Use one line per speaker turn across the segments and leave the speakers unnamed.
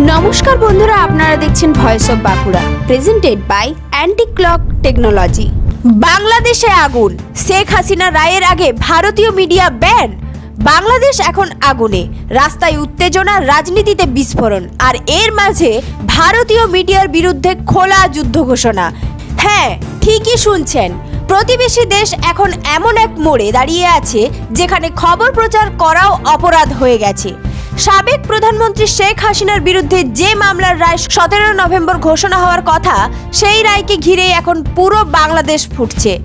নমস্কার বন্ধুরা, আপনারা দেখছেন voice of Bankura presented by anti clock technology বাংলাদেশে আগুন, শেখ হাসিনা রায়ের আগে ভারতীয় মিডিয়া ব্যান। বাংলাদেশ এখন আগুনে, রাস্তায় উত্তেজনা, রাজনীতিতে বিস্ফোরণ, আর এর মাঝে ভারতীয় মিডিয়ার বিরুদ্ধে খোলা যুদ্ধ ঘোষণা। হ্যাঁ ঠিকই শুনছেন, প্রতিবেশী দেশ এখন এমন এক মোড়ে দাঁড়িয়ে আছে, যেখানে খবর প্রচার করাও অপরাধ হয়ে গেছে। সাবেক প্রধানমন্ত্রী শেখ হাসিনার বিরুদ্ধে যে মামলার রায় সতেরো নভেম্বর ঘোষণা হওয়ার কথা, সেই রায়কে ঘিরে এখন পুরো বাংলাদেশ ফুটছে।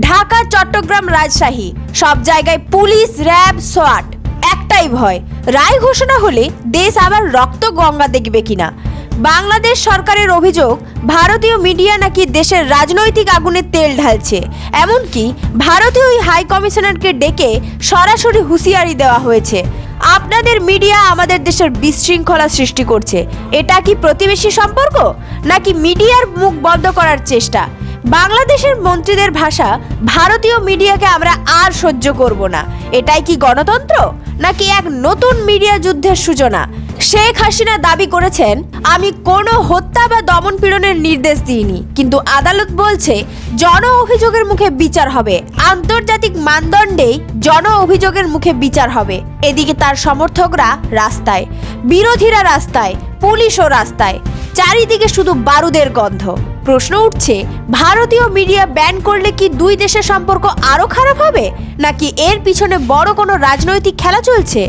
ঢাকা, চট্টগ্রাম রাজশাহী, সব জায়গায় পুলিশ, র্যাব, সোয়াট, একটাই ভয়। রায় ঘোষণা হলে দেশ আবার রক্ত গঙ্গা দেখবে কিনা? বাংলাদেশ সরকারের অভিযোগ, ভারতীয় মিডিয়া নাকি দেশের রাজনৈতিক আগুনে তেল ঢালছে। এমনকি ভারতীয় হাই কমিশনারকে ডেকে সরাসরি হুঁশিয়ারি দেওয়া হয়েছে। আপনাদের মিডিয়া আমাদের দেশের বিশৃঙ্খলা সৃষ্টি করছে। এটা কি প্রতিবেশী সম্পর্ক? নাকি মিডিয়ার মুখ বন্ধ করার চেষ্টা? বাংলাদেশের মন্ত্রীদের ভাষা ভারতীয় মিডিয়াকে আমরা আর সহ্য করব না। এটাই কি গণতন্ত্র? নাকি এক নতুন মিডিয়া যুদ্ধের সূচনা? শেখ হাসিনা দাবি করেছেন, আমি কোনো হত্যা বা দমন পীড়নের নির্দেশ দিইনি, কিন্তু আদালত বলছে, জন অভিযোগের মুখে বিচার হবে। আন্তর্জাতিক মানদণ্ডেই জন অভিযোগের মুখে বিচার হবে। এদিকে তার সমর্থকরা রাস্তায়, বিরোধীরা রাস্তায়, পুলিশও রাস্তায়। চারিদিকে শুধু বারুদের গন্ধ। প্রশ্ন উঠছে, ভারতীয় মিডিয়া ব্যান করলে কি দুই দেশের সম্পর্ক আরও খারাপ হবে? নাকি এর পিছনে বড় কোনো রাজনৈতিক খেলা চলছে?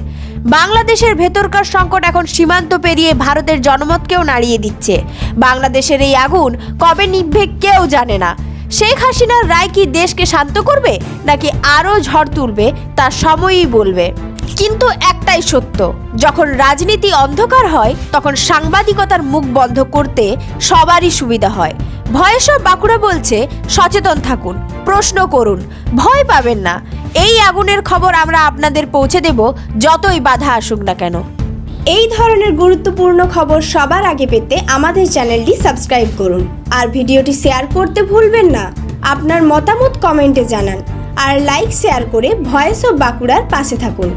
বাংলাদেশের ভেতরকার সংকট এখন সীমান্ত পেরিয়ে ভারতের জনমতকেও নাড়িয়ে দিচ্ছে। বাংলাদেশের এই আগুন কবে নিভবে কেউ জানে না। শেখ হাসিনার রায় কি দেশকে শান্ত করবে, নাকি আরও ঝড় তুলবে, তা সময়ই বলবে। কিন্তু একটাই সত্য, যখন রাজনীতি অন্ধকার হয়, তখন সাংবাদিকতার মুখ বন্ধ করতে সবারই সুবিধা হয়। ভয়েস অফ বাঁকুড়া বলছে, সচেতন থাকুন, প্রশ্ন করুন, ভয় পাবেন না। এই আগুনের খবর আমরা আপনাদের পৌঁছে দেব যতই বাধা আসুক না কেন।
এই ধরনের গুরুত্বপূর্ণ খবর সবার আগে পেতে আমাদের চ্যানেলটি সাবস্ক্রাইব করুন। আর ভিডিওটি শেয়ার করতে ভুলবেন না। আপনার মতামত কমেন্টে জানান। আর লাইক, শেয়ার করে ভয়েস অফ বাঁকুড়ার পাশে থাকুন।